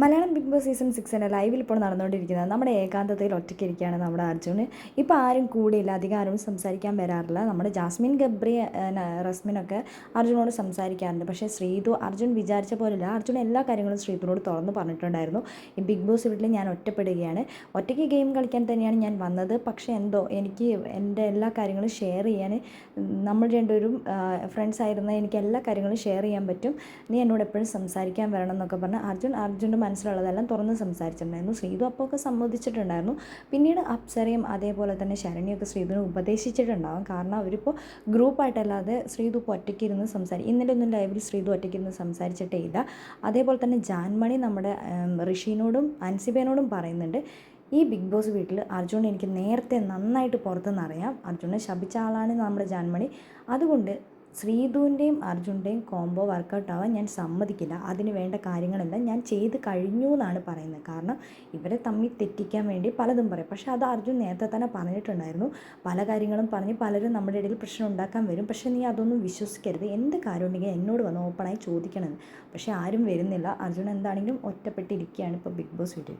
Malayalam big boss season സിക്സിന്റെ ലൈവിൽ ഇപ്പോൾ നടന്നുകൊണ്ടിരിക്കുന്നത് നമ്മുടെ ഏകാന്തതയിൽ ഒറ്റയ്ക്കിരിക്കുകയാണ് നമ്മുടെ അർജുന് ഇപ്പോൾ ആരും കൂടിയില്ല അധികം ആരും സംസാരിക്കാൻ വരാറില്ല. നമ്മുടെ ജാസ്മിൻ ഗബ്രി റസ്മിനൊക്കെ അർജുനോട് സംസാരിക്കാറുണ്ട്. പക്ഷേ ശ്രീതു അർജുൻ വിചാരിച്ച പോലെയല്ല. അർജുൻ എല്ലാ കാര്യങ്ങളും ശ്രീതുനോട് തുറന്ന് പറഞ്ഞിട്ടുണ്ടായിരുന്നു. ഈ ബിഗ് ബോസ് വീട്ടിൽ ഞാൻ ഒറ്റപ്പെടുകയാണ്. ഒറ്റയ്ക്ക് ഗെയിം കളിക്കാൻ തന്നെയാണ് ഞാൻ വന്നത്. പക്ഷേ എന്തോ എനിക്ക് എന്റെ എല്ലാ കാര്യങ്ങളും ഷെയർ ചെയ്യാൻ നമ്മൾ രണ്ടുപേരും ഫ്രണ്ട്സ് ആയിരുന്ന എനിക്ക് എല്ലാ കാര്യങ്ങളും ഷെയർ ചെയ്യാൻ പറ്റും. നീ എന്നോട് എപ്പോഴും സംസാരിക്കാൻ വരണം എന്നൊക്കെ പറഞ്ഞ് അർജുൻ അർജുന്റെ മനസ്സിലുള്ളതെല്ലാം തുറന്ന് സംസാരിച്ചിട്ടുണ്ടായിരുന്നു. ശ്രീതു അപ്പോൾ ഒക്കെ സമ്മതിച്ചിട്ടുണ്ടായിരുന്നു. പിന്നീട് അപ്സരയും അതേപോലെ തന്നെ ശരണ്യൊക്കെ ശ്രീതുവിനെ ഉപദേശിച്ചിട്ടുണ്ടാകും കാരണം അവരിപ്പോൾ ഗ്രൂപ്പായിട്ടല്ലാതെ ശ്രീതു ഇപ്പോൾ ഒറ്റയ്ക്ക് ഇരുന്ന് സംസാരിക്കും ഇന്നലെ ഒന്നും ലൈവിൽ ശ്രീതു ഒറ്റയ്ക്ക് ഇരുന്ന് സംസാരിച്ചിട്ടേ ഇല്ല. അതേപോലെ തന്നെ ജാൻമണി നമ്മുടെ ഋഷിനോടും അൻസിബേനോടും പറയുന്നുണ്ട് ഈ ബിഗ് ബോസ് വീട്ടിൽ അർജുൻ എനിക്ക് നേരത്തെ നന്നായിട്ട് പുറത്തുനിന്ന് അറിയാം അർജുനെ ശപിച്ച ആളാണ് നമ്മുടെ ജാൻമണി. അതുകൊണ്ട് ശ്രീധുവിന്റെയും അർജുന്റെയും കോംബോ വർക്കൗട്ട് ആവാൻ ഞാൻ സമ്മതിക്കില്ല. അതിന് വേണ്ട കാര്യങ്ങളെല്ലാം ഞാൻ ചെയ്ത് കഴിഞ്ഞു എന്നാണ് പറയുന്നത്. കാരണം ഇവരെ തമ്മിൽ തെറ്റിക്കാൻ വേണ്ടി പലതും പറയും. പക്ഷേ അത് അർജുൻ നേരത്തെ തന്നെ പറഞ്ഞിട്ടുണ്ടായിരുന്നു. പല കാര്യങ്ങളും പറഞ്ഞ് പലരും നമ്മുടെ ഇടയിൽ പ്രശ്നം ഉണ്ടാക്കാൻ വരും. പക്ഷേ നീ അതൊന്നും വിശ്വസിക്കരുത്. എന്ത് കാര്യം ഉണ്ടെങ്കിൽ എന്നോട് വന്ന് ഓപ്പണായി ചോദിക്കണമെന്ന്. പക്ഷേ ആരും വരുന്നില്ല. അർജുൻ എന്താണെങ്കിലും ഒറ്റപ്പെട്ടിരിക്കുകയാണ് ഇപ്പോൾ ബിഗ് ബോസ് വീട്ടിൽ.